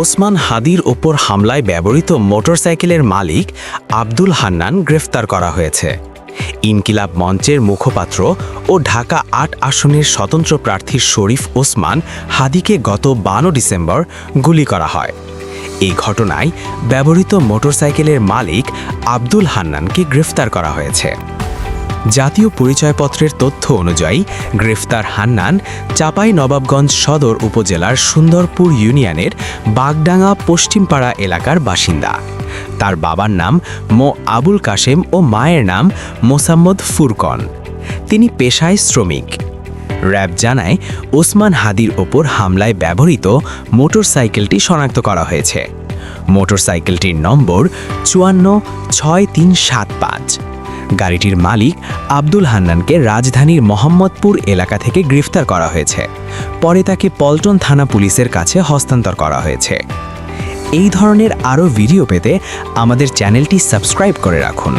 ওসমান হাদির ওপর হামলায় ব্যবহৃত মোটরসাইকেলের মালিক আব্দুল হান্নান গ্রেফতার করা হয়েছে। ইনকিলাব মঞ্চের মুখপাত্র ও ঢাকা আট আসনের স্বতন্ত্র প্রার্থী শরীফ ওসমান হাদিকে গত বারো ডিসেম্বর গুলি করা হয়। এই ঘটনায় ব্যবহৃত মোটরসাইকেলের মালিক আব্দুল হান্নানকে গ্রেফতার করা হয়েছে। জাতীয় পরিচয়পত্রের তথ্য অনুযায়ী, গ্রেফতার হান্নান চাপাই নবাবগঞ্জ সদর উপজেলার সুন্দরপুর ইউনিয়নের বাগডাঙ্গা পশ্চিমপাড়া এলাকার বাসিন্দা। তার বাবার নাম মো আবুল কাশেম ও মায়ের নাম মোসাম্মদ ফুরকন। তিনি পেশায় শ্রমিক। র্যাব জানায়, ওসমান হাদির ওপর হামলায় ব্যবহৃত মোটরসাইকেলটি শনাক্ত করা হয়েছে। মোটরসাইকেলটির নম্বর চুয়ান্ন ছয় তিন সাত পাঁচ। গাড়িটির মালিক আব্দুল হান্নানকে রাজধানীর মোহাম্মদপুর এলাকা থেকে গ্রেফতার করা হয়েছে। পরে তাকে পল্টন থানা পুলিশের কাছে হস্তান্তর করা হয়েছে। এই ধরনের আরও ভিডিও পেতে আমাদের চ্যানেলটি সাবস্ক্রাইব করে রাখুন।